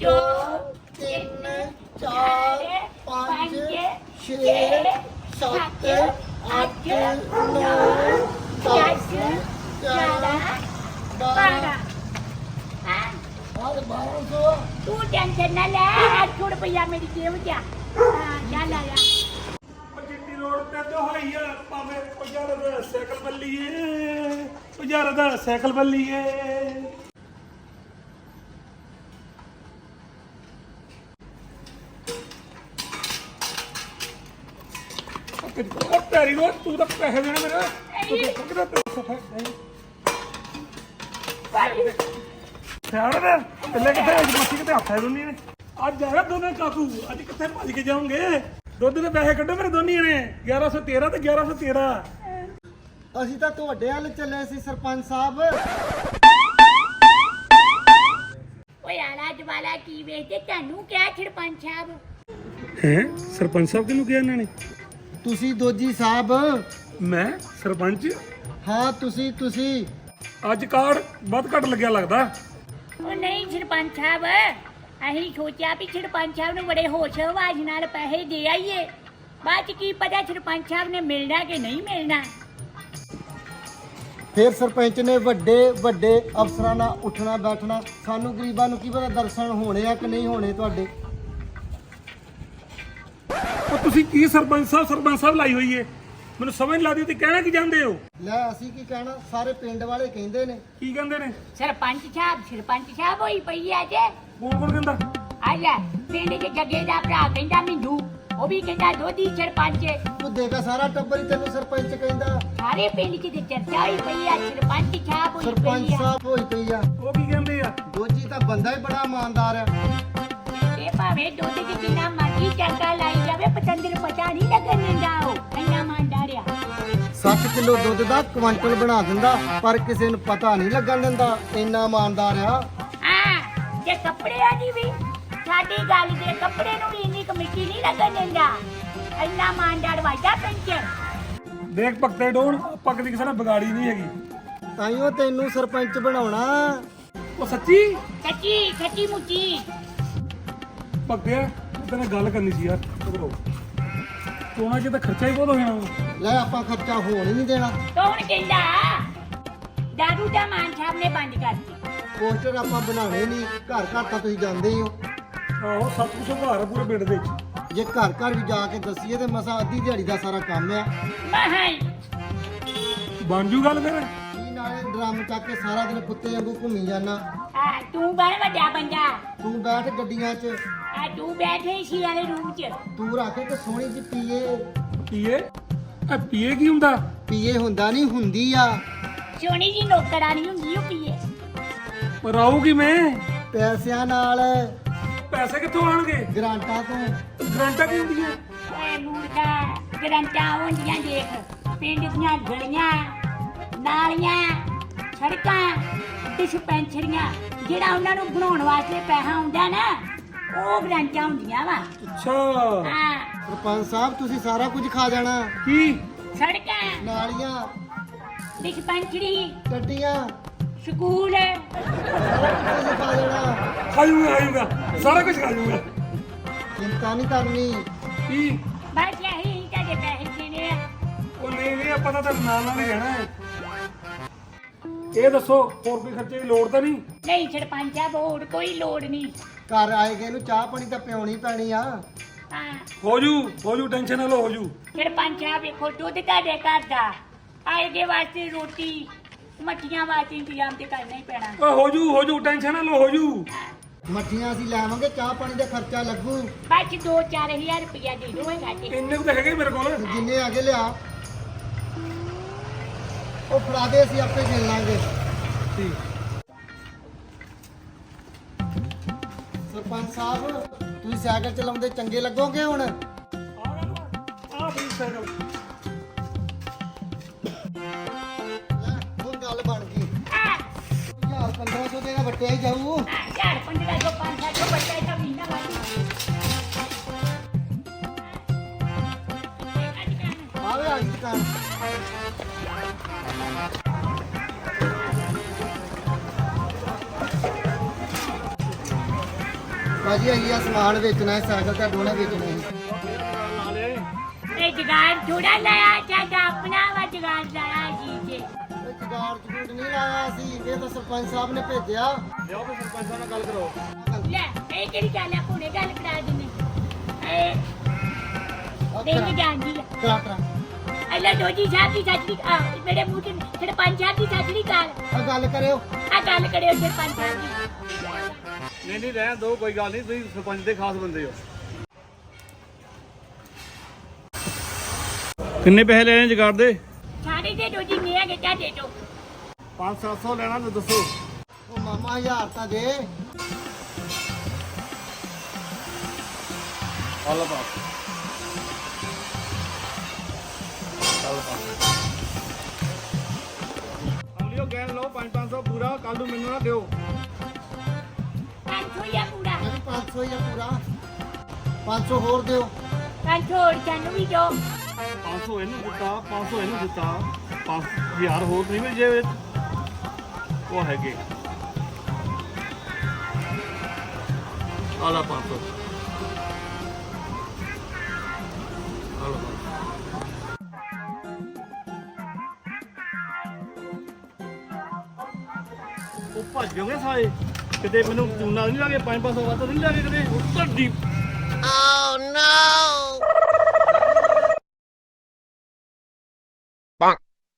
ਦੋ ਤਿੰਨ ਚਾਰ ਪੰਜ ਛੇ ਸੱਤ ਅੱਠ ਨੌ ਦਸ ਗਿਆਰਾਂ ਬਾਰਾਂ ਬਾਰਾਂ ਬਾਰਾਂ ਸੌ ਤੂੰ ਟੈਨਸ਼ਨ ਨਾ ਲੈ 8 ਰੁਪਇਆ ਮੇਰੀ ਜੇਬ 'ਚ ਆ ਹਾਂ ਚੱਲ ਆ ਜਾ ਰੋਡ ਤੇ ਦਹਾਈ ਆ ਭਾਵੇਂ ਪੰਜਾਹ ਦਾ ਸਾਈਕਲ ਬੱਲੀਏ ਪੰਜਾਹ ਦਾ ਸਾਈਕਲ ਬੱਲੀਏ ਉਹ ਤੇਰੀ ਨੂੰ ਤੂੰ ਤਾਂ ਪੈਸੇ ਦੇਣਾ ਮੇਰੇ। ਤੂੰ ਕਿਹਦਾ ਪੈਸਾ ਫੜ ਸਿਆੜ ਦੇ ਪਹਿਲੇ ਕਿੱਥੇ ਅੱਜ ਮੱਛੀ ਕਿਤੇ ਹੱਥ ਹੈ ਦੋਨੀ ਨੇ? ਅੱਜ ਆਇਆ ਦੋਨੇ ਕਾਕੂ। ਅੱਜ ਕਿੱਥੇ ਭੱਜ ਕੇ ਜਾਓਗੇ? ਦੁੱਧ ਦੇ ਪੈਸੇ ਕੱਢੋ ਮੇਰੇ ਦੋਨੀ ਨੇ। 1113 ਤੇ 1113 ਅਸੀਂ ਤਾਂ ਤੁਹਾਡੇ ਵੱਲ ਚੱਲੇ ਸੀ ਸਰਪੰਚ ਸਾਹਿਬ। ਓਏ ਆਲਾ ਜਵਾਲਾ ਕੀ ਵੇਚਦੇ ਤੁਹਾਨੂੰ ਕਿਹਾ ਸਰਪੰਚ ਸਾਹਿਬ। ਹੈ? ਸਰਪੰਚ ਸਾਹਿਬ ਕਿਹਨੂੰ ਕਿਹਾ ਇਹਨਾਂ ਨੇ? ਤੁਸੀਂ ਦੋਜੀ ਸਾਹਿਬ। ਮੈਂ ਸਰਪੰਚ? ਹਾਂ ਤੁਸੀਂ ਤੁਸੀਂ। ਅੱਜ ਕਾਰਡ ਵੱਧ ਘੱਟ ਲੱਗਿਆ ਲੱਗਦਾ। ਉਹ ਨਹੀਂ ਸਰਪੰਚ ਸਾਹਿਬ ਅਸੀਂ ਸੋਚਿਆ ਵੀ ਸਰਪੰਚ ਸਾਹਿਬ ਨੂੰ ਬੜੇ ਹੋਸ਼ ਹਵਾਸ ਨਾਲ ਪੈਸੇ ਦੇ ਆਈਏ। ਬਾਅਦ ਚ ਕੀ ਪਤਾ ਸਰਪੰਚ ਸਾਹਿਬ ਨੇ ਮਿਲਣਾ ਕਿ ਨਹੀਂ ਮਿਲਣਾ। ਫਿਰ ਸਰਪੰਚ ਨੇ ਵੱਡੇ ਵੱਡੇ ਅਫਸਰਾਂ ਨਾਲ ਉੱਠਣਾ ਬੈਠਣਾ। ਸਾਨੂੰ ਗਰੀਬਾਂ ਨੂੰ ਕੀ ਪਤਾ ਦਰਸ਼ਨ ਹੋਣੇ ਆ ਕਿ ਨਹੀਂ ਹੋਣੇ ਤੁਹਾਡੇ। ਉਹ ਤੁਸੀਂ ਕੀ ਸਰਪੰਚ ਸਾਹਿਬ ਸਰਪੰਚ ਸਾਹਿਬ ਲਾਈ ਹੋਈ ਏ? ਮੈਨੂੰ ਸਮਝ ਨਹੀਂ ਲੱਗਦੀ ਤੁਸੀਂ ਕਹਿਣਾ ਕੀ ਚਾਹੁੰਦੇ ਹੋ? ਲੈ ਅਸੀਂ ਕੀ ਕਹਿਣਾ? ਸਾਰੇ ਪਿੰਡ ਵਾਲੇ ਕਹਿੰਦੇ ਨੇ। ਕੀ ਕਹਿੰਦੇ ਨੇ? ਸਰਪੰਚ ਸਾਹਿਬ ਸਰਪੰਚ ਸਾਹਿਬ ਹੋਈ ਪਈ ਆ ਜੇ ਕੌਣ ਕੌਣ ਕਹਿੰਦਾ? ਆ ਲੈ ਪਿੰਡ ਦੇ ਜੱਗੇ ਦਾ ਭਰਾ ਕਹਿੰਦਾ ਮੈਨੂੰ ਉਹ ਵੀ ਕਹਿੰਦਾ ਦੋਦੀ ਸਰਪੰਚ। ਤੂੰ ਦੇਖਾ ਸਾਰਾ ਟੱਬਰ ਹੀ ਤੈਨੂੰ ਸਰਪੰਚ ਕਹਿੰਦਾ। ਸਾਰੇ ਪਿੰਡ 'ਚ ਤੇ ਚਰਚਾ ਹੋਈ ਪਈ ਆ ਸਰਪੰਚ ਸਾਹਿਬ ਹੋਈ ਸਰਪੰਚ ਪਈ ਆ। ਸਾਹਿਬ ਹੋਈ ਪਈ ਆ। ਉਹ ਕੀ ਕਹਿੰਦੇ ਆ? ਦੋਜੀ ਤਾਂ ਬੰਦਾ ਹੀ ਬੜਾ ਇਮਾਨਦਾਰ ਆ। ਇਹ ਭਾਵੇਂ ਦੁੱਧ 'ਚ ਜਿੰਨਾ ਮਰਜ਼ੀ ਚਰਕਾ ਲਾਈ ਜਾਵੇ ਪਤੰਦਰ ਪਤਾ ਨਹੀਂ ਲੱਗਣ ਦਿੰਦਾ ਉਹ। ਇੰਨਾ ਮੰਡਾਰਿਆ 7 ਕਿਲੋ ਦੁੱਧ ਦਾ ਕੁਆਂਟਲ ਬਣਾ ਦਿੰਦਾ ਪਰ ਕਿਸੇ ਨੂੰ ਪਤਾ ਨਹੀਂ ਲੱਗਣ ਦਿੰਦਾ। ਇੰਨਾ ਇਮਾਨਦਾਰ ਆ ਹਾਂ ਜੇ ਕੱਪੜਿਆਂ ਦੀ ਵੀ ਸਾਡੀ ਗੱਲ ਦੇ ਕੱਪੜੇ ਨੂੰ ਵੀ ਇੰਨੀ ਕਮੇਟੀ ਨਹੀਂ ਲੱਗਣ ਦਿੰਦਾ। ਇੰਨਾ ਮੰਡਾਰ ਵਾਜਾ ਪੰਚ ਦੇਖ ਭਗਤੇ ਡੋਣ ਆਪਾਂ ਕਦੀ ਕਿਸੇ ਨਾਲ ਵਿਗਾੜੀ ਨਹੀਂ ਹੈਗੀ। ਤਾਈਓ ਤੈਨੂੰ ਸਰਪੰਚ ਬਣਾਉਣਾ। ਉਹ ਸੱਚੀ? ਕੱਚੀ ਖੱਟੀ ਮੁੱਚੀ। ਭਗਤੇ ਤੇਰੇ ਨਾਲ ਗੱਲ ਕਰਨੀ ਸੀ ਯਾਰ ਚਲੋ ਚੋਣਾਂ 'ਚ ਤਾਂ ਖਰਚਾ ਹੀ ਬਹੁਤ ਹੋ ਜਾਣਾ ਵਾ। ਲੈ ਆਪਾਂ ਖਰਚਾ ਹੋਣ ਹੀ ਨਹੀਂ ਦੇਣਾ। ਕੌਣ ਕਹਿੰਦਾ ਦਾਰੂ ਦਾ ਮਾਨ ਸਾਹਿਬ ਨੇ ਬੰਦ ਕਰਤੀ। ਪੋਸਟਰ ਆਪਾਂ ਬਣਾਉਣੇ ਨਹੀਂ ਘਰ ਘਰ ਤਾਂ ਤੁਸੀਂ ਜਾਂਦੇ ਹੀ ਹੋ। ਆਹੋ ਸਭ ਕੁਝ ਸੁਧਾਰ ਆ ਪੂਰੇ ਪਿੰਡ ਦੇ ਵਿੱਚ। ਜੇ ਘਰ ਘਰ ਵੀ ਜਾ ਕੇ ਦੱਸੀਏ ਤੇ ਮਸਾ ਅੱਧੀ ਦਿਹਾੜੀ ਦਾ ਸਾਰਾ ਕੰਮ ਆ। ਮਹਾਈ ਬਣ ਜੂ ਗੱਲ ਫਿਰ? ਕੀ ਨਾਲੇ ਡਰਮ ਚੱਕ ਕੇ ਸਾਰਾ ਦਿਨ ਕੁੱਤੇ ਵਾਂਗੂ ਘੁੰਮੀ ਜਾਣਾ ਆ ਤੂੰ ਬਣ ਵੱਡਾ ਬੰਦਾ। ਤੂੰ ਬੈਠ ਗੱਡੀਆਂ 'ਚ। ਆ ਤੂੰ ਬੈਠੇ ਸੀ ਵਾਲੇ ਰੂਮ 'ਚ। ਤੂੰ ਰੱਖ ਕੇ ਸੋਹਣੀ ਜੀ ਪੀਏ। ਪੀਏ? ਆ ਪੀਏ ਕੀ ਹੁੰਦਾ? ਪੀਏ ਹੁੰਦਾ ਨਹੀਂ ਹੁੰਦੀ ਆ। ਸੋਹਣੀ ਜੀ ਨੌਕਰਾਨੀ ਹੁੰਦੀ ਉਹ ਪੀਏ। ਪਰ ਆਊਗੀ ਮੈਂ ਪੈਸਿਆਂ ਨਾਲ। ਪੈਸੇ ਕਿੱਥੋਂ ਆਣਗੇ? ਗਰਾਂਟਾਂ ਤੋਂ। ਗਰੰਟਾਂ ਕੀ ਹੁੰਦੀਆਂ? ਓਏ ਮੂਰਖਾ ਗਰੰਟਾਂ ਹੁੰਦੀਆਂ ਦੇਖ। ਪਿੰਡ ਦੀਆਂ ਗਲੀਆਂ ਨਾਲੀਆਂ ਸੜਕਾਂ ਡਿਸਪੈਂਸਰੀਆਂ ਜਿਹੜਾ ਉਹਨਾਂ ਨੂੰ ਬਣਾਉਣ ਵਾਸਤੇ ਪੈਸਾ ਆਉਂਦਾ ਨਾ ਉਹ ਗਰੰਟਾਂ ਹੁੰਦੀਆਂ ਵਾ। ਅੱਛਾ। ਹਾਂ। ਸਰਪੰਚ ਸਾਹਿਬ ਤੁਸੀਂ ਸਾਰਾ ਕੁਝ ਖਾ ਜਾਣਾ। ਕੀ? ਸੜਕਾਂ ਨਾਲੀਆਂ ਡਿਸਪੈਂਸਰੀ ਗੱਡੀਆਂ। ਸਕੂਲ। ਤੁਸੀਂ ਖਾ ਜਾਣਾ। ਖਾ ਜੂਗਾ ਖਾ ਜੂਗਾ ਸਾਰਾ ਕੁਝ ਖਾ ਜੂਗਾ ਚਿੰਤਾ ਨਹੀਂ ਕਰਨੀ। ਕੀ? ਬਸ ਇਹੀ ਤੁਹਾਡੇ ਪੈਸੇ ਦੇਣੇ ਆ। ਉਹ ਨਹੀਂ ਨਹੀਂ ਆਪਾਂ ਤਾਂ ਤੇਰੇ ਨਾਲ ਨਾਲ ਹੀ ਰਹਿਣਾ ਹੈ। ਇਹ ਦੱਸੋ ਹੋਰ ਕੋਈ ਖਰਚੇ ਦੀ ਲੋੜ ਤਾਂ ਨਹੀਂ? ਨਹੀਂ ਸਰਪੰਚ ਹੋਰ ਕੋਈ ਲੋੜ ਨਹੀਂ। ਘਰ ਆਏ ਗਏ ਨੂੰ ਚਾਹ ਪਾਣੀ ਤਾਂ ਪਿਉਣੀ ਪੈਣੀ ਆ। ਹਾਂ। ਹੋ ਜੂ ਹੋ ਜੂ ਟੈਨਸ਼ਨ ਨਾ ਲਓ ਹੋ ਜੂ। ਸਰਪੰਚ ਵੇਖੋ ਦੁੱਧ ਤੁਹਾਡੇ ਘਰ ਦਾ। ਆਏ ਦੇ ਵਾਸਤੇ ਰੋਟੀ ਮੱਠੀਆਂ ਵਾਸਤੇ ਇੰਤਜ਼ਾਮ ਤੇ ਕਰਨਾ ਹੀ ਪੈਣਾ। ਓਏ ਹੋ ਜੂ ਹੋ ਜੂ ਟੈਨਸ਼ਨ ਨਾ ਲਓ ਹੋ ਜੂ। ਮੱਠੀਆਂ ਅਸੀਂ ਲੈਵਾਂਗੇ ਚਾਹ ਪਾਣੀ ਦਾ ਖਰਚਾ ਲੱਗੂ। ਚ 2-4000 ਰੁਪਇਆ ਦੇ ਦੋ ਸਾਡੇ ਇੰਨੇ ਕੁ ਤਾਂ ਹੈਗੇ ਮੇਰੇ ਕੋਲ। ਜਿੰਨੇ ਆਗੇ ਲਿਆ। ਉਹ ਫੜਾ ਦੇ ਅਸੀਂ ਆਪੇ ਗਿਣ ਲਾਂਗੇ। ਠੀਕ। ਸਰਪੰਚ ਸਾਹਿਬ ਤੁਸੀਂ ਸਾਈਕਲ ਚਲਾਉਂਦੇ ਚੰਗੇ ਲੱਗੋਗੇ ਹੁਣ? ਆ ਵੀ ਸਾਈਕਲ ਲੈ, ਹੁਣ ਗੱਲ ਬਣ ਗਈ। ਆ ਯਾਰ 1500 ਦੇ ਨਾਲ ਵਟਿਆ ਹੀ ਜਾਊ। ਯਾਰ 1500 500 ਬੱਚਾ ਤਾਂ ਮਹੀਨਾ ਵਾਲੀ ਆਵੇ ਗਈ ਦੁਕਾਨ। ਭਾਜੀ ਅਸੀਂ ਆ ਸਮਾਨ ਵੇਚਣਾ ਹੈ ਸਾਈਕਲ ਤੇ ਦੋਨੇ ਵੇਚਣੇ ਲੈ ਇਹ ਜਗਾੜ ਥੋੜਾ ਲਾਇਆ ਚਾਚਾ ਆਪਣਾ ਵਾ ਲਾਇਆ ਜੀ ਜੇ ਉਹ ਜਗਾੜ ਜਗੂੜ ਨਹੀਂ ਲਾਇਆ ਸੀ ਇਹ ਤਾਂ ਸਰਪੰਚ ਸਾਹਿਬ ਨੇ ਭੇਜਿਆ। ਫਿਰ ਸਰਪੰਚ ਸਾਹਿਬ ਨਾਲ ਗੱਲ ਕਰੋ। ਲੈ ਇਹ ਕਿਹੜੀ ਗੱਲ ਆ ਹੁਣੇ ਗੱਲ ਕਰਾ ਦਿੰਨੇ ਇਹ ਦੇਖ ਜਾਂਦੀ ਆ। ਕਲਾਟਰਾ ਅੱਲਾ ਦੋਜੀ ਸਾਹਿਬ ਦੀ ਸੱਚੀ ਆ ਮੇਰੇ ਮੂੰਹ ਤੇ ਸਰਪੰਚ ਸਾਹਿਬ ਦੀ ਸੱਚੀ ਗੱਲ। ਆ ਗੱਲ ਕਰਿਓ। ਆ ਗੱਲ ਕਰਿਓ ਸਰਪੰਚ ਸਾਹਿਬ ਦੀ। ਨਹੀਂ ਨਹੀਂ ਰਹਿਣ ਦੋ ਕੋਈ ਗੱਲ ਨਹੀਂ ਤੁਸੀਂ ਸਰਪੰਚ ਦੇ ਖਾਸ ਬੰਦੇ ਹੋ। ਕਿੰਨੇ ਪੈਸੇ ਲੈਣੇ ਜਗਾੜ ਦੇ? ਸਾਰੇ ਦੇ ਦੋਜੀ ਨੇ ਹੈਗੇ ਤੁਹਾਡੇ ਤੋਂ। 5-700 ਲੈਣਾ ਤਾਂ ਦੱਸੋ। ਉਹ ਮਾਮਾ ਹਜ਼ਾਰ ਤਾਂ ਦੇ। ਹਲ ਬਾਪ ਹਲ ਬਾਪ ਲਿਓ ਗੈਨ ਲਓ 5-500 ਪੂਰਾ ਕੱਲ ਨੂੰ ਮੈਨੂੰ ਨਾ ਦਿਓ। ਪੰਜ ਸੌ ਹੀ ਆ ਪੂਰਾ? ਵੀ 500 ਹੀ ਆ ਪੂਰਾ। 500 ਹੋਰ ਦਿਓ। ਪੰਜ ਸੌ ਹੋਰ ਸਾਨੂੰ ਵੀ ਦਿਓ। 500 ਇਹਨੂੰ ਦਿੱਤਾ 500 ਇਹਨੂੰ ਦਿੱਤਾ। 5000 ਹੋਰ ਨਹੀਂ ਮਿਲ ਜੇ ਉਹ ਹੈਗੇ। ਆਲਾ 500 ਆਲਾ 500 ਉਹ ਭੱਜ ਗਏ ਸਾਰੇ? ਕਿਤੇ ਮੈਨੂੰ ਚੂਨਾ ਨਹੀਂ ਲੱਗੇ 5-500 ਵੱਧ ਨਹੀਂ ਲੱਗੇ ਕਿਤੇ ਉੱਤਰ ਦੀ Oh no!